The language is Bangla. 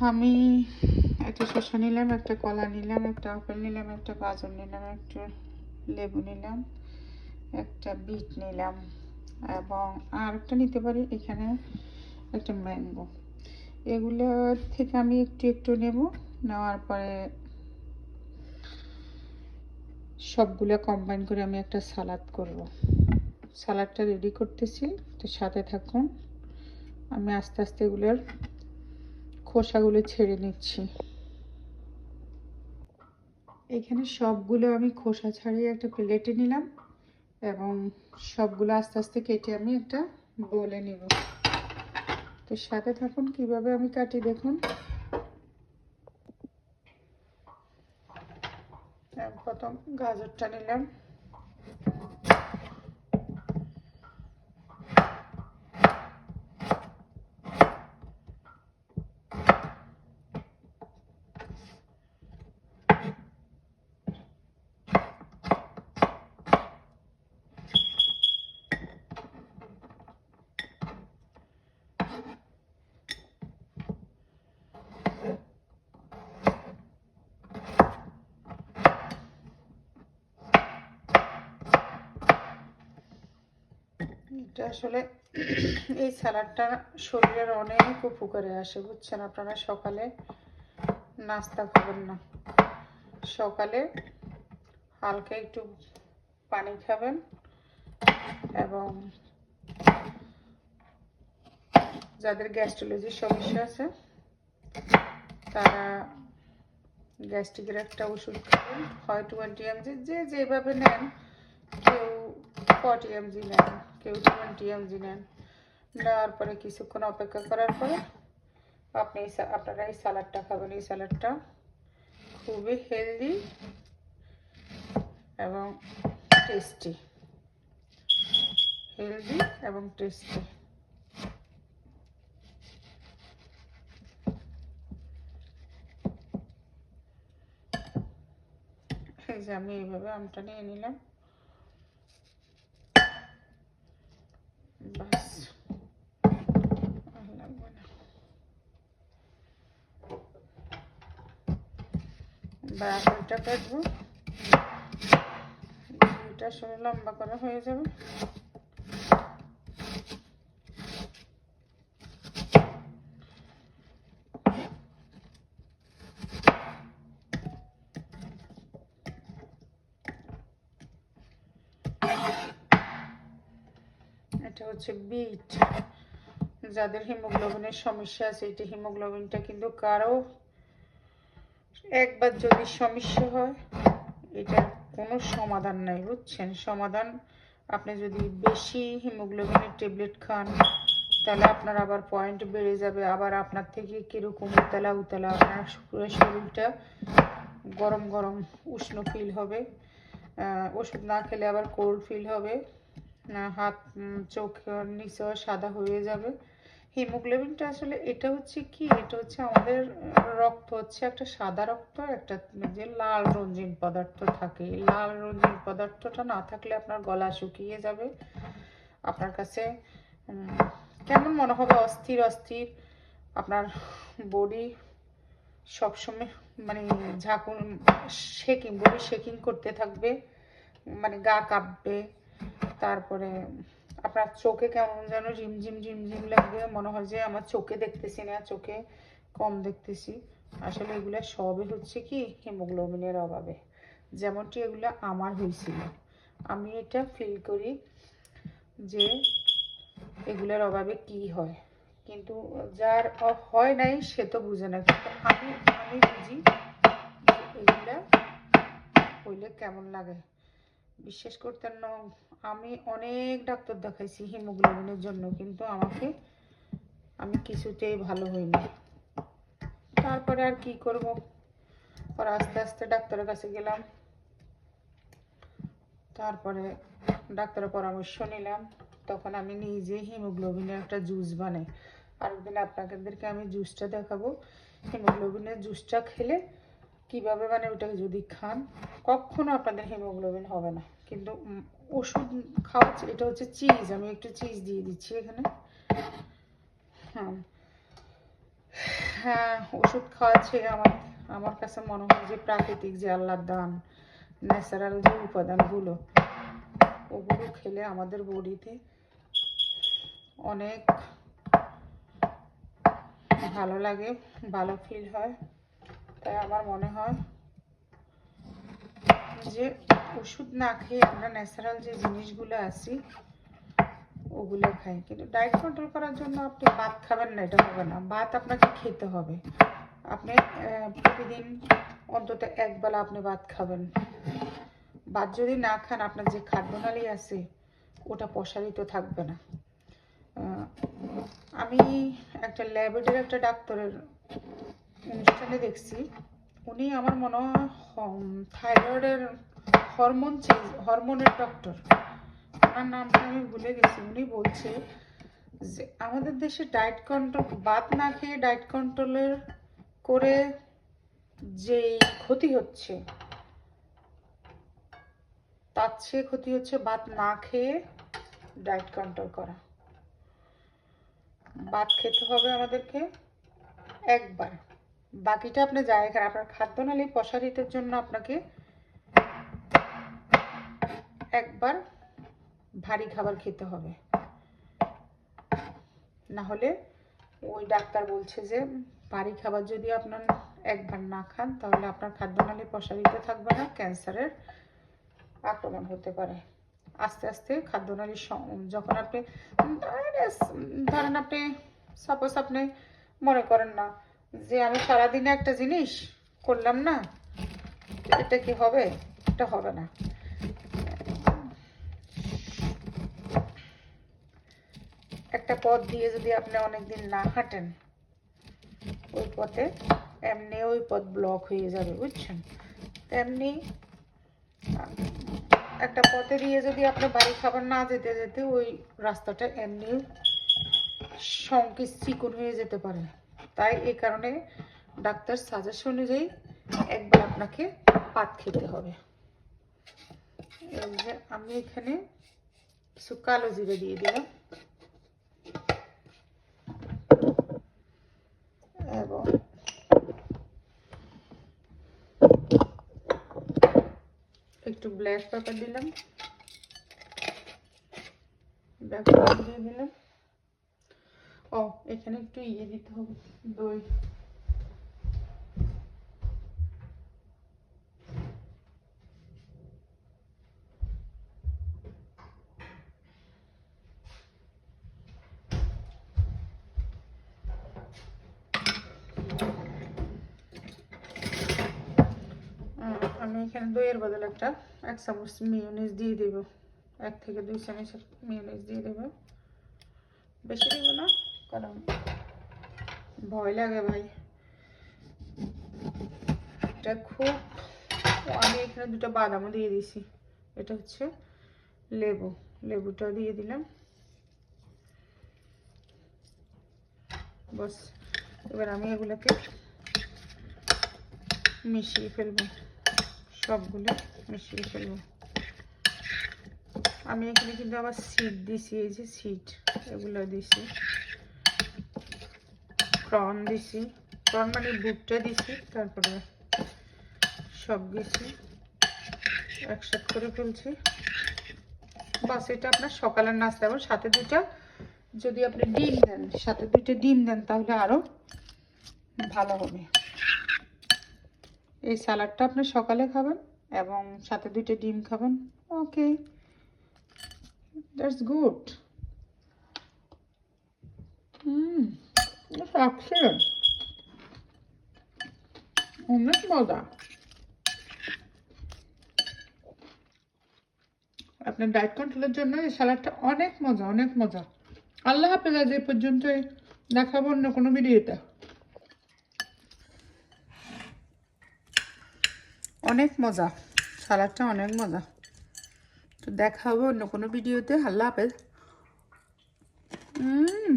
আমি একটা শসা নিলাম, একটা কলা নিলাম, একটা আপেল নিলাম, একটা গাজর নিলাম, একটা লেবু নিলাম, একটা বিট নিলাম এবং আর একটা নিতে পারি এখানে একটা ম্যাঙ্গো। এগুলো থেকে আমি একটু একটু নেব, নেওয়ার পরে সবগুলো কম্বাইন করে আমি একটা সালাদ করব। সালাদটা রেডি করতেছি, তো সাথে থাকুন। আমি আস্তে আস্তে এগুলোর খোসাগুলো ছেড়ে নিচ্ছি। এখানে সবগুলো আমি খোসা ছাড়িয়ে একটা প্লেটে নিলাম এবং সবগুলো আস্তে আস্তে কেটে আমি একটা বলে নিব। তো সাথে থাকুন, কীভাবে আমি কাটি দেখুন। প্রথম গাজরটা নিলাম। এটা আসলে এই স্যালাডটা শরীরের অনেক উপকারে আসে, বুঝছেন? আপনারা সকালে নাস্তা খাবেন না। সকালে হালকা একটু পানি খাবেন এবং যাদের গ্যাস্ট্রোলজির সমস্যা আছে, তারা গ্যাস্ট্রিকের একটা ওষুধ খাবেন। হয় টোয়েন্টি এমজি, যে যেভাবে নেন, কেউ ফর্টি এমজি নেন। কেউ টোয়েন্টি এমজি নেন। নেওয়ার পরে কিছুক্ষণ অপেক্ষা করার পরে আপনি আপনারা এই স্যালাডটা খাবেন। এই স্যালাডটা খুবই হেলদি এবং টেস্টি হেলদি এবং টেস্টি এই যে আমি এইভাবে আমটা নিয়ে নিলাম। বাস। এবার কাটবো। এটা আসলে লম্বা করা হয়ে যাবে এটা হচ্ছে বিট যাদের হিমোগ্লোবিনের সমস্যা আছে এটা হিমোগ্লোবিনটা কিন্তু কারও একবার যদি সমস্যা হয়, এটার কোনো সমাধান নাই, বুঝছেন? সমাধান, আপনি যদি বেশি হিমোগ্লোবিনের ট্যাবলেট খান, তাহলে আপনার আবার পয়েন্ট বেড়ে যাবে। আবার আপনার থেকে কীরকম উতলা উতলা আপনার পুরো শরীরটা গরম গরম উষ্ণ ফিল হবে। ওষুধ না খেলে আবার কোল্ড ফিল হবে। হাত চোখ নিচেও সাদা হয়ে যাবে। হিমোগ্লোবিনটা আসলে এটা হচ্ছে কি? এটা হচ্ছে আমাদের রক্ত হচ্ছে একটা সাদা রক্ত, একটা যে লাল রঞ্জিন পদার্থ থাকে। লাল রঞ্জিন পদার্থটা না থাকলে আপনার গলা শুকিয়ে যাবে। আপনার কাছে কেমন মনে হবে? অস্থির অস্থির। আপনার বডি সবসময় মানে ঝাঁকুন, শেকিং, বডি শেকিং করতে থাকবে। মানে গা কাঁপবে। তারপরে আপনার চোখে কেমন যেন ঝিমঝিম ঝিমঝিম লাগবে মনে হয় যে আমার চোখে দেখতেছি না, চোখে কম দেখতেছি। আসলে এগুলো সবই হচ্ছে কি, হিমোগ্লোবিনের অভাবে। যেমনটি এগুলো আমার হয়েছিল। আমি এটা ফিল করি যে এগুলোর অভাবে কি হয়। কিন্তু যার হয় নাই, সে তো বুঝে না। কিন্তু আমি আমি বুঝি এগুলা হইলে কেমন লাগে। বিশ্বাস করতেন না আমি অনেক ডাক্তার দেখাইছি হিমোগ্লোবিনের জন্য, কিন্তু আমাকে আমি কিছুতেই ভালো হইনি। তারপরে আর কি করব? পরে আস্তে আস্তে ডাক্তারের কাছে গেলাম। তারপরে ডাক্তারের পরামর্শ নিলাম। তখন আমি নিজে হিমোগ্লোবিনের একটা জুস বানাই। আরেকদিন আপনাদেরকে আমি জুসটা দেখাবো। হিমোগ্লোবিনের জুসটা খেলে কীভাবে মানে ওটাকে যদি খান, কখনো আপনাদের হিমোগ্লোবিন হবে না। কিন্তু ওষুধ খাওয়া এটা হচ্ছে চিজ আমি একটু চিজ দিয়ে দিচ্ছি এখানে। হ্যাঁ। হ্যাঁ ওষুধ খাওয়াচ্ছে আমার আমার কাছে মনে হয় যে প্রাকৃতিক যে আল্লাহর দান ন্যাচারাল যে উপাদানগুলো, ওগুলো খেলে আমাদের বডিতে অনেক ভালো লাগে, ভালো ফিল হয়। তাই আমার মনে হয় যে ওষুধ না খেয়ে আমরা ন্যাচারাল যে জিনিসগুলো আছি, ওগুলো খাই। কিন্তু ডায়েট কন্ট্রোল করার জন্য আপনি ভাত খাবেন না, এটা হবে না। ভাত আপনাকে খেতে হবে। আপনি প্রতিদিন অন্তত একবেলা আপনি ভাত খাবেন। ভাত যদি না খান, আপনার যে খাদ্যনালী আছে, ওটা প্রসারিত থাকবে না। আমি একটা ল্যাবেটের একটা ডাক্তারের অনুষ্ঠানে দেখছি, উনি আমার মনে হয় থাইরয়েডের হরমোন চেঞ্জ হরমোনের ডক্টর ওনার নামটা আমি ভুলে গেছি, উনি বলছে যে আমাদের দেশে ডায়েট কন্ট্রোল ভাত না খেয়ে ডায়েট কন্ট্রোলের করে যে ক্ষতি হচ্ছে, তার চেয়ে ক্ষতি হচ্ছে ভাত না খেয়ে ডায়েট কন্ট্রোল করা। ভাত খেতে হবে আমাদেরকে একবার। বাকিটা আপনি খান আপনার খাদ্যনালী প্রসারিতের জন্য আপনাকে একবার ভারী খাবার খেতে হবে। না হলে ওই ডাক্তার বলছে যে, ভারী খাবার যদি আপনার একবার না খান, তাহলে আপনার খাদ্যনালী প্রসারিত থাকবে না, ক্যান্সারের আক্রমণ হতে পারে। আস্তে আস্তে খাদ্যনালী সং- যখন আপনি ধরেন আপনি সাপোজ আপনি মনে করেন না যে, আমি সারাদিনে একটা জিনিস করলাম না, এটা কি হবে? এটা হবে না। একটা পথ দিয়ে যদি আপনি অনেকদিন না হাঁটেন, ওই পথে এমনি ওই পথ ব্লক হয়ে যাবে, বুঝছেন? তেমনি একটা পথে দিয়ে যদি আপনি বাড়ি খাবার না যেতে যেতে ওই রাস্তাটা এমনি সংকিস চিকন হয়ে যেতে পারে। তাই এই কারণে ডাক্তার সাজেশন অনুযায়ী একবার আপনাকে পাত খেতে হবে। আমি এখানে কালো জিরে দিয়ে দিলাম। এবং একটু ব্ল্যাক পেপার দিলাম। ব্ল্যাক পেপার দিয়ে দিলাম। ও, এখানে একটু ইয়ে দিতে হবে, দই। আমি এখানে দইয়ের বদলে একটা এক চামচ মিউনিস দিয়ে দেব। এক থেকে দুই চামচ মিউনিস দিয়ে দেব। বেশি দিব না, কারণ ভয় লাগে ভাই। এটা খুব, আমি এখানে দুটো বাদামও দিয়ে দিছি। এটা হচ্ছে লেবু, লেবুটা দিয়ে দিলাম। বস, এবার আমি এগুলোকে মিশিয়ে ফেলব। সবগুলো মিশিয়ে ফেলব। আমি এখানে কিন্তু আবার সিট দিছি, এই যে সিট এগুলো দিছি। প্রন দিছি। প্রন মানে বুটটা দিছি, তারপরে সব কিছু একসাথে করে ফেলছি। বাস, এটা আপনার সকালের নাস্তা এবং সাথে দুটা যদি আপনি ডিম দেন, সাথে দুটো ডিম দেন, তাহলে আরও ভালো হবে। এই স্যালাডটা আপনি সকালে খাবেন এবং সাথে দুইটা ডিম খাবেন। ওকে। That's good. অনেক মজা। আপনার ডায়েট কন্ট্রোলের জন্য এই স্যালাডটা অনেক মজা অনেক মজা। আল্লাহ হাফেজ, আজ এই পর্যন্ত দেখাবো অন্য কোনো ভিডিওতে অনেক মজা। সালাদটা অনেক মজা। তো দেখা হবে অন্য কোনো ভিডিওতে। আল্লাহ হাফেজ। উম।